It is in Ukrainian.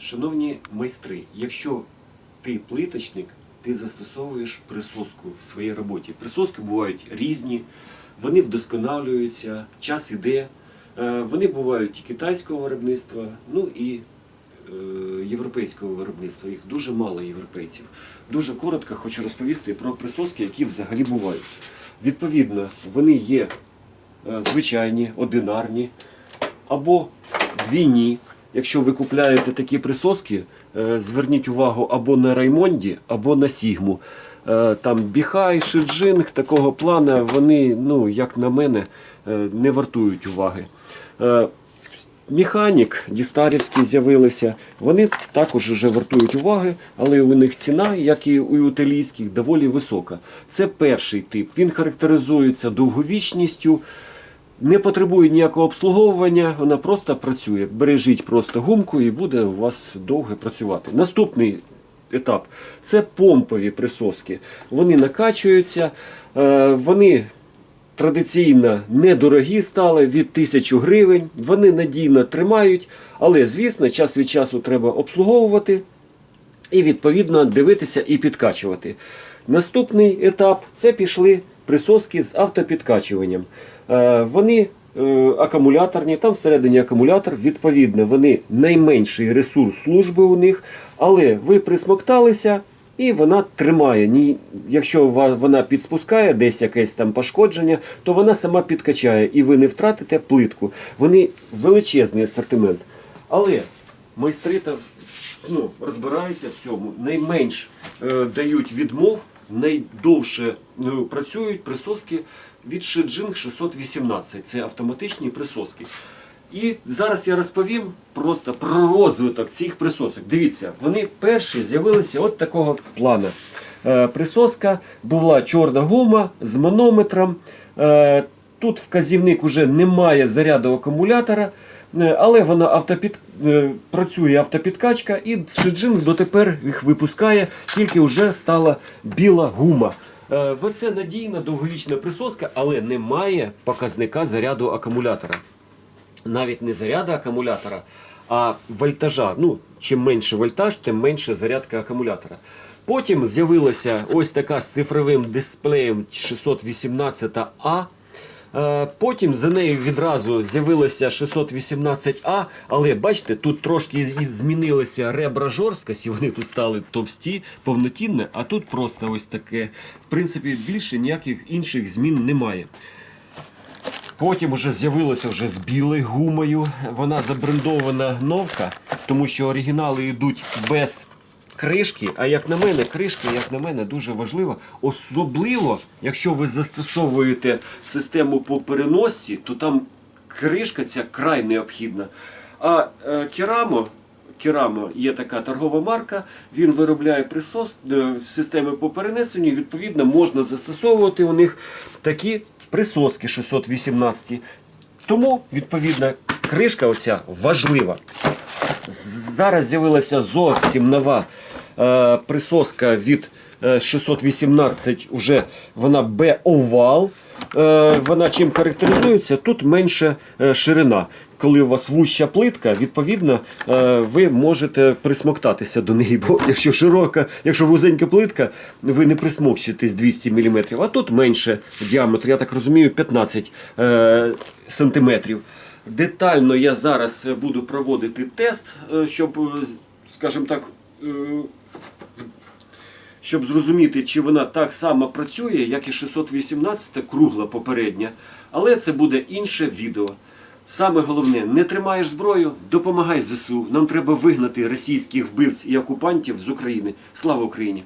Шановні майстри, якщо ти плиточник, ти застосовуєш присоску в своїй роботі. Присоски бувають різні, вони вдосконалюються, час іде. Е, Вони бувають і китайського виробництва, ну і е, європейського виробництва. Їх дуже мало європейців. Дуже коротко хочу розповісти про присоски, які взагалі бувають. Відповідно, вони є е, звичайні, одинарні або двійні. Якщо ви купляєте такі присоски, е, зверніть увагу або на Раймонді, або на Сігму. Е, Там Біхай, Шиджинг такого плана, вони, ну, як на мене, е, не вартують уваги. Механік, Дістарівський з'явилися, вони також вже вартують уваги, але у них ціна, як і у італійських, доволі висока. Це перший тип. Він характеризується довговічністю, не потребує ніякого обслуговування, вона просто працює. Бережіть просто гумку і буде у вас довго працювати. Наступний етап це помпові присоски. Вони накачуються, е, вони традиційно недорогі стали від 1000 гривень. Вони надійно тримають, але, звісно, час від часу треба обслуговувати і відповідно дивитися і підкачувати. Наступний етап це пішли присоски з автопідкачуванням. Е, Вони е, акумуляторні, там всередині акумулятор, відповідно, вони найменший ресурс служби у них, але ви присмокталися. І вона тримає. Якщо вона підспускає десь якесь там пошкодження, то вона сама підкачає і ви не втратите плитку. Вони величезний асортимент. Але майстри ну, розбираються в цьому, найменш е, дають відмов, найдовше ну, працюють присоски від Shijing 618. Це автоматичні присоски. І зараз я розповім просто про розвиток цих присосок. Дивіться, вони перші з'явилися от такого плана. Е, присоска була чорна гума з манометром. Е, тут вказівник уже немає заряду акумулятора, е, але вона автопід, е, працює автопідкачка і Шиджин дотепер їх випускає, тільки вже стала біла гума. Е, Це надійна довговічна присоска, але немає показника заряду акумулятора навіть не заряду акумулятора, а вольтажа. Ну, чим менше вольтаж, тим менше зарядка акумулятора. Потім з'явилася ось така з цифровим дисплеєм 618А. Е, Потім за нею відразу з'явилася 618А, але бачите, тут трошки змінилися ребра жорсткості, вони тут стали товсті, повнотінні, а тут просто ось таке. В принципі, більше ніяких інших змін немає. Потім вже з'явилося вже з білою гумою. Вона забрендована новка, тому що оригінали йдуть без кришки. А як на мене, кришка, як на мене, дуже важлива. Особливо, якщо ви застосовуєте систему по переносці, то там кришка ця край необхідна. А е, керамо. Керамо є така торгова марка, він виробляє присос, е, системи по перенесенню. Відповідно, можна застосовувати у них такі присоски 618. Тому, відповідно, кришка оця важлива. Зараз з'явилася зовсім нова е, присоска від е, 618, уже вона Б-овал. Е, вона чим характеризується? Тут менша е, ширина. Коли у вас вуща плитка, відповідно, е, ви можете присмоктатися до неї. Бо якщо широка, якщо вузенька плитка, ви не присмокчитесь 200 мм, а тут менше діаметр, я так розумію, 15 е, сантиметрів. Детально я зараз е, буду проводити тест, е, щоб, е, скажімо так, щоб зрозуміти, чи вона так само працює, як і 618 кругла попередня. Але це буде інше відео. Саме головне, не тримаєш зброю, допомагай ЗСУ. Нам треба вигнати російських вбивць і окупантів з України. Слава Україні!